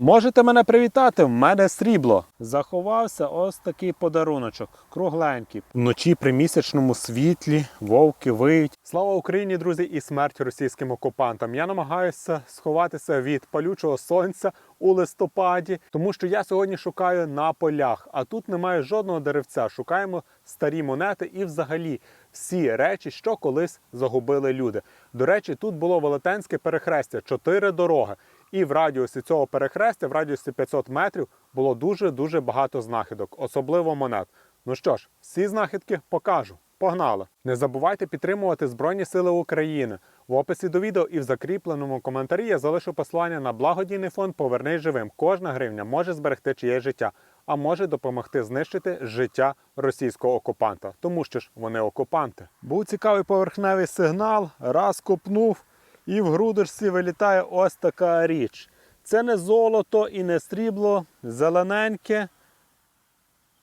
Можете мене привітати, в мене срібло. Заховався ось такий подаруночок, кругленький. Вночі при місячному світлі вовки виють. Слава Україні, друзі, і смерть російським окупантам. Я намагаюся сховатися від палючого сонця у листопаді, тому що я сьогодні шукаю на полях, а тут немає жодного деревця. Шукаємо старі монети і взагалі всі речі, що колись загубили люди. До речі, тут було велетенське перехрестя, чотири дороги. І в радіусі цього перехрестя, в радіусі 500 метрів, було дуже-дуже багато знахідок, особливо монет. Ну що ж, всі знахідки покажу. Погнали! Не забувайте підтримувати Збройні Сили України. В описі до відео і в закріпленому коментарі я залишу посилання на благодійний фонд Повернись живим. Кожна гривня може зберегти чиє життя, а може допомогти знищити життя російського окупанта, тому що ж вони окупанти. Був цікавий поверхневий сигнал, раз копнув, і в грудочці вилітає ось така річ. Це не золото і не срібло, зелененьке,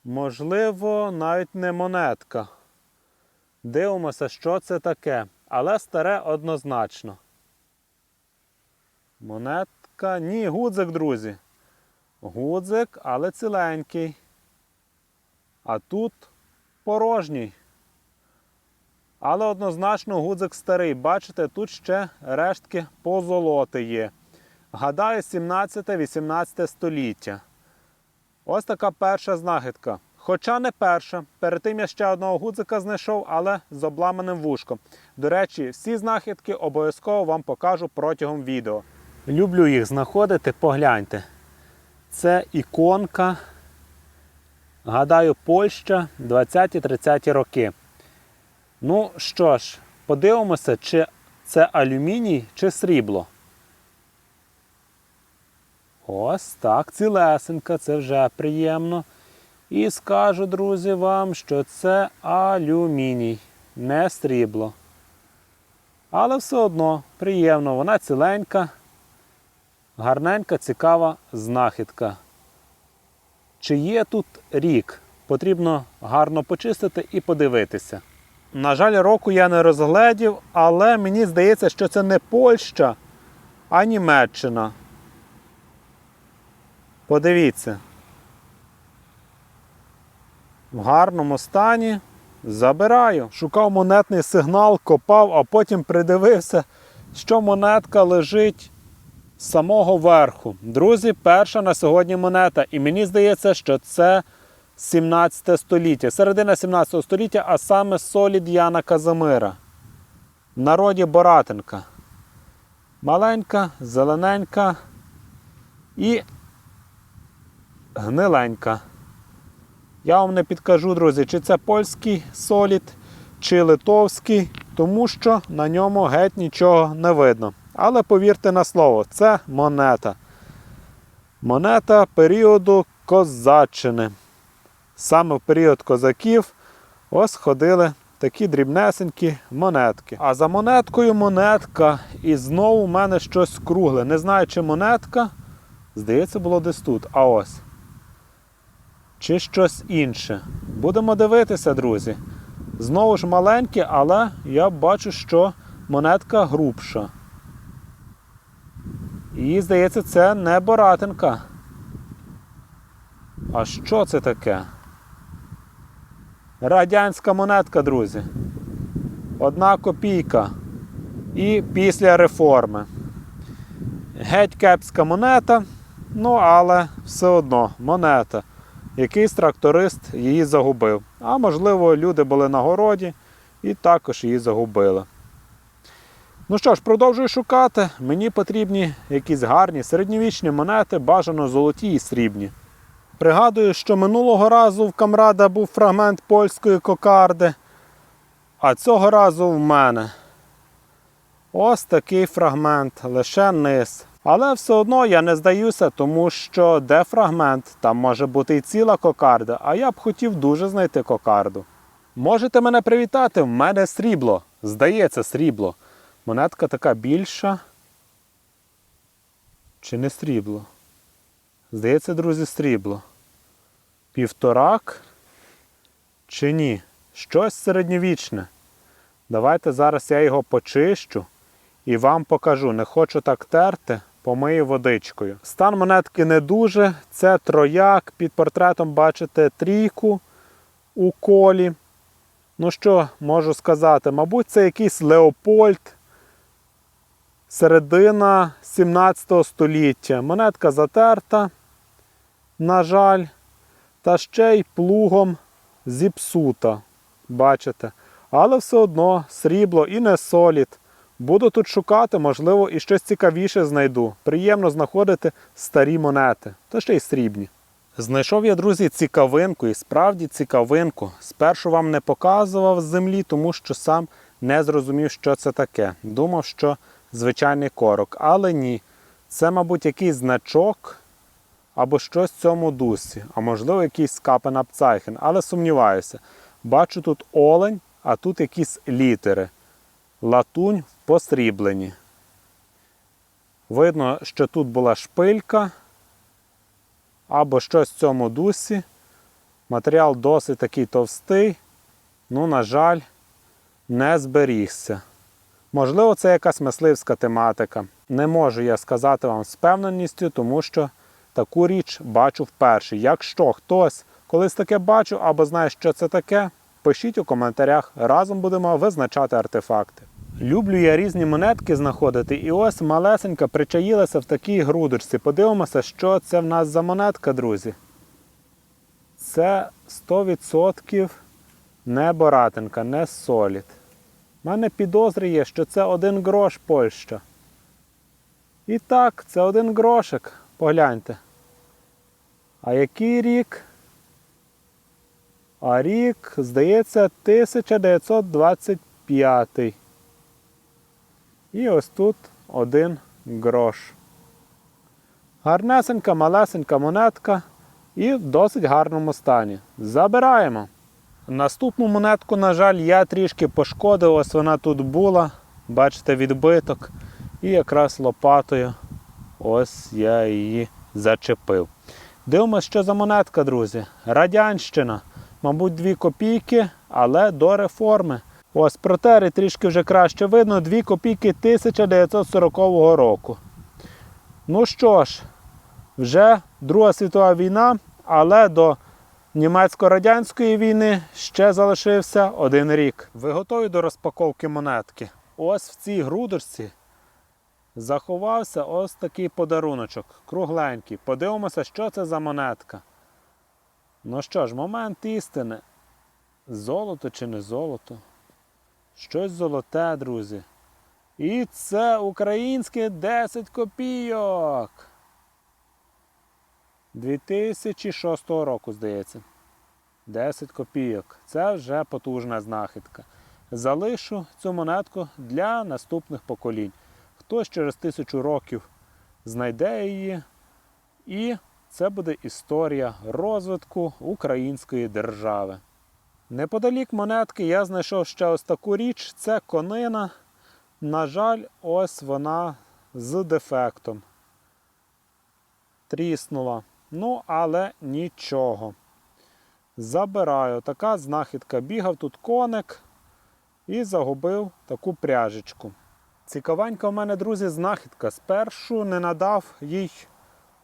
можливо, навіть не монетка. Дивимося, що це таке. Але старе однозначно. Монетка. Ні, гудзик, друзі. Гудзик, але ціленький. А тут порожній. Але однозначно гудзик старий. Бачите, тут ще рештки позолоти є. Гадаю, 17-18 століття. Ось така перша знахідка. Хоча не перша. Перед тим я ще одного гудзика знайшов, але з обламаним вушком. До речі, всі знахідки обов'язково вам покажу протягом відео. Люблю їх знаходити, погляньте. Це іконка. Гадаю, Польща 20-30 роки. Ну що ж, подивимося, чи це алюміній, чи срібло. Ось так, цілесенька, це вже приємно. І скажу, друзі, вам, що це алюміній, не срібло. Але все одно приємно, вона ціленька, гарненька, цікава знахідка. Чи є тут рік? Потрібно гарно почистити і подивитися. На жаль, року я не розгледів, але мені здається, що це не Польща, а Німеччина. Подивіться. В гарному стані забираю. Шукав монетний сигнал, копав, а потім придивився, що монетка лежить з самого верху. Друзі, перша на сьогодні монета. І мені здається, що це 17 століття, середина 17 століття, а саме солід Яна Казимира. В народі Боратинка. Маленька, зелененька і гниленька. Я вам не підкажу, друзі, чи це польський солід, чи литовський, тому що на ньому геть нічого не видно. Але повірте на слово, це монета. Монета періоду Козаччини. Саме в період козаків ось ходили такі дрібнесенькі монетки. А за монеткою монетка. І знову в мене щось кругле. Не знаю, чи монетка. Здається, було десь тут. А ось чи щось інше. Будемо дивитися, друзі. Знову ж маленьке, але я бачу, що монетка грубша. І, здається, це не Боратинка. А що це таке? Радянська монетка, друзі. Одна копійка. І після реформи. Геть кепська монета, ну але все одно монета. Якийсь тракторист її загубив. А можливо, люди були на городі і також її загубили. Ну що ж, продовжую шукати. Мені потрібні якісь гарні середньовічні монети, бажано золоті і срібні. Пригадую, що минулого разу в камрада був фрагмент польської кокарди, а цього разу в мене. Ось такий фрагмент, лише низ. Але все одно я не здаюся, тому що де фрагмент, там може бути і ціла кокарда, а я б хотів дуже знайти кокарду. Можете мене привітати, в мене срібло. Здається, срібло. Монетка така більша. Чи не срібло? Здається, друзі, срібло. Півторак чи ні? Щось середньовічне. Давайте зараз я його почищу і вам покажу. Не хочу так терти, помию водичкою. Стан монетки не дуже. Це трояк. Під портретом бачите трійку у колі. Ну що можу сказати? Мабуть, це якийсь Леопольд. Середина 17 століття. Монетка затерта, на жаль, та ще й плугом зіпсута. Бачите? Але все одно срібло і не солід. Буду тут шукати, можливо, і щось цікавіше знайду. Приємно знаходити старі монети, та ще й срібні. Знайшов я, друзі, цікавинку і справді цікавинку. Спершу вам не показував з землі, тому що сам не зрозумів, що це таке. Думав, що звичайний корок. Але ні. Це, мабуть, якийсь значок або щось в цьому дусі, а можливо, якийсь скапенапцайхен, але сумніваюся. Бачу тут олень, а тут якісь літери. Латунь в посрібленні. Видно, що тут була шпилька або щось в цьому дусі. Матеріал досить такий товстий. Ну, на жаль, не зберігся. Можливо, це якась мисливська тематика. Не можу я сказати вам з певненістю, тому що таку річ бачу вперше. Якщо хтось колись таке бачив або знає, що це таке, пишіть у коментарях, разом будемо визначати артефакти. Люблю я різні монетки знаходити, і ось малесенька причаїлася в такій грудочці. Подивимося, що це в нас за монетка, друзі. Це 100% не боратинка, не солід. У мене підозри є, що це один грош Польща. І так, це один грошик. Погляньте. А який рік? А рік, здається, 1925. І ось тут один грош. Гарнесенька, малесенька монетка і в досить гарному стані. Забираємо. Наступну монетку, на жаль, я трішки пошкодив. Ось вона тут була. Бачите, відбиток. І якраз лопатою ось я її зачепив. Дивимося, що за монетка, друзі. Радянщина. Мабуть, 2 копійки, але до реформи. Ось протери трішки вже краще видно. 2 копійки 1940 року. Ну що ж, вже Друга світова війна, але до німецько-радянської війни ще залишився один рік. Ви готові до розпаковки монетки? Ось в цій грудочці заховався ось такий подаруночок, кругленький. Подивимося, що це за монетка. Ну що ж, момент істини. Золото чи не золото? Щось золоте, друзі. І це українське 10 копійок. 2006 року, здається. 10 копійок. Це вже потужна знахідка. Залишу цю монетку для наступних поколінь. Хтось через тисячу років знайде її. І це буде історія розвитку української держави. Неподалік монетки я знайшов ще ось таку річ. Це конина. На жаль, ось вона з дефектом. Тріснула. Ну, але нічого. Забираю. Така знахідка. Бігав тут коник і загубив таку пряжечку. Цікавенька в мене, друзі, знахідка. Спершу не надав їй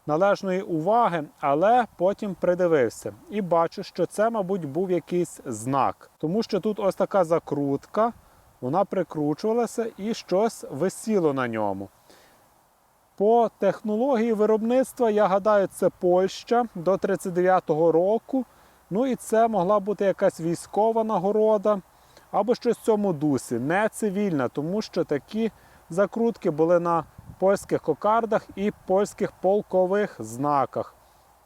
належної уваги, але потім придивився. І бачу, що це, мабуть, був якийсь знак. Тому що тут ось така закрутка, вона прикручувалася і щось висіло на ньому. По технології виробництва, я гадаю, це Польща до 39-го року. Ну і це могла бути якась військова нагорода або щось в цьому дусі, не цивільна, тому що такі закрутки були на польських кокардах і польських полкових знаках.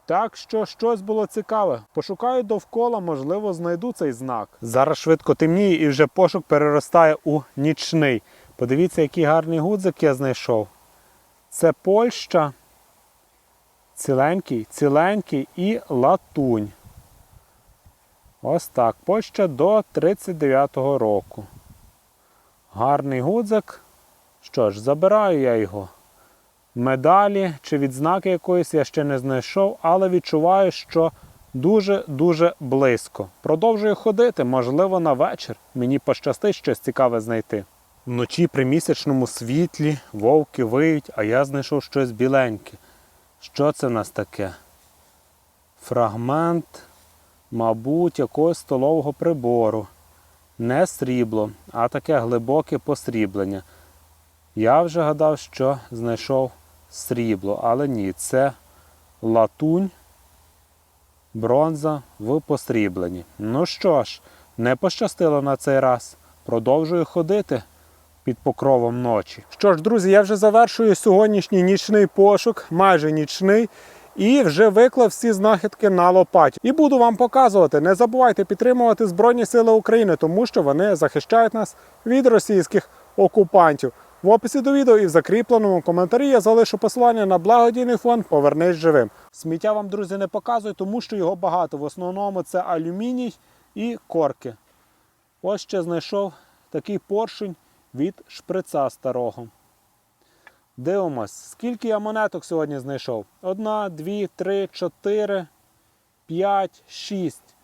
Так що щось було цікаве. Пошукаю довкола, можливо, знайду цей знак. Зараз швидко темніє і вже пошук переростає у нічний. Подивіться, який гарний гудзик я знайшов. Це Польща, ціленький, ціленький і латунь. Ось так. Польща до 39-го року. Гарний гудзик. Що ж, забираю я його. Медалі чи відзнаки якоїсь я ще не знайшов, але відчуваю, що дуже-дуже близько. Продовжую ходити, можливо, на вечір. Мені пощастить щось цікаве знайти. Вночі при місячному світлі вовки виють, а я знайшов щось біленьке. Що це в нас таке? Фрагмент, мабуть, якогось столового прибору. Не срібло, а таке глибоке посріблення. Я вже гадав, що знайшов срібло, але ні, це латунь, бронза в посрібленні. Ну що ж, не пощастило на цей раз. Продовжую ходити під покровом ночі. Що ж, друзі, я вже завершую сьогоднішній нічний пошук, майже нічний. І вже виклав всі знахідки на лопаті. І буду вам показувати. Не забувайте підтримувати Збройні Сили України, тому що вони захищають нас від російських окупантів. В описі до відео і в закріпленому коментарі я залишу посилання на благодійний фонд Повернись живим. Сміття вам, друзі, не показую, тому що його багато. В основному це алюміній і корки. Ось ще знайшов такий поршень від шприца старого. Дивимось, скільки я монеток сьогодні знайшов. Одна, дві, три, чотири, п'ять, шість.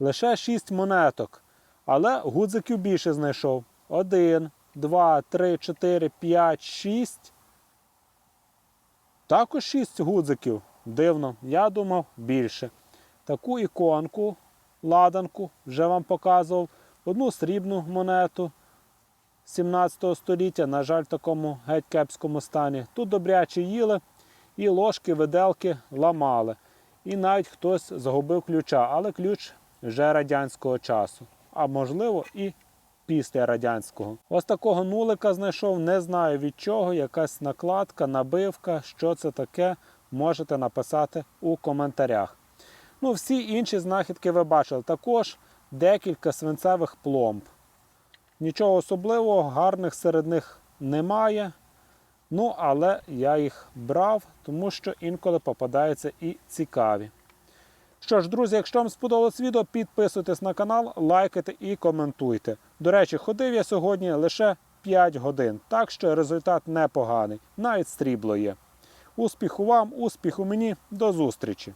Лише шість монеток. Але гудзиків більше знайшов. Один, два, три, чотири, п'ять, шість. Також шість гудзиків. Дивно, я думав більше. Таку іконку, ладанку, вже вам показував. Одну срібну монету 17 століття, на жаль, в такому геть кепському стані. Тут добряче їли і ложки, виделки ламали. І навіть хтось загубив ключа, але ключ вже радянського часу. А можливо і після радянського. Ось такого нулика знайшов, не знаю від чого, якась накладка, набивка, що це таке, можете написати у коментарях. Ну, всі інші знахідки ви бачили. Також декілька свинцевих пломб. Нічого особливого, гарних серед них немає. Ну, але я їх брав, тому що інколи попадаються і цікаві. Що ж, друзі, якщо вам сподобалось відео, підписуйтесь на канал, лайкайте і коментуйте. До речі, ходив я сьогодні лише 5 годин, так що результат непоганий, навіть стрібло є. Успіху вам, успіху мені, до зустрічі!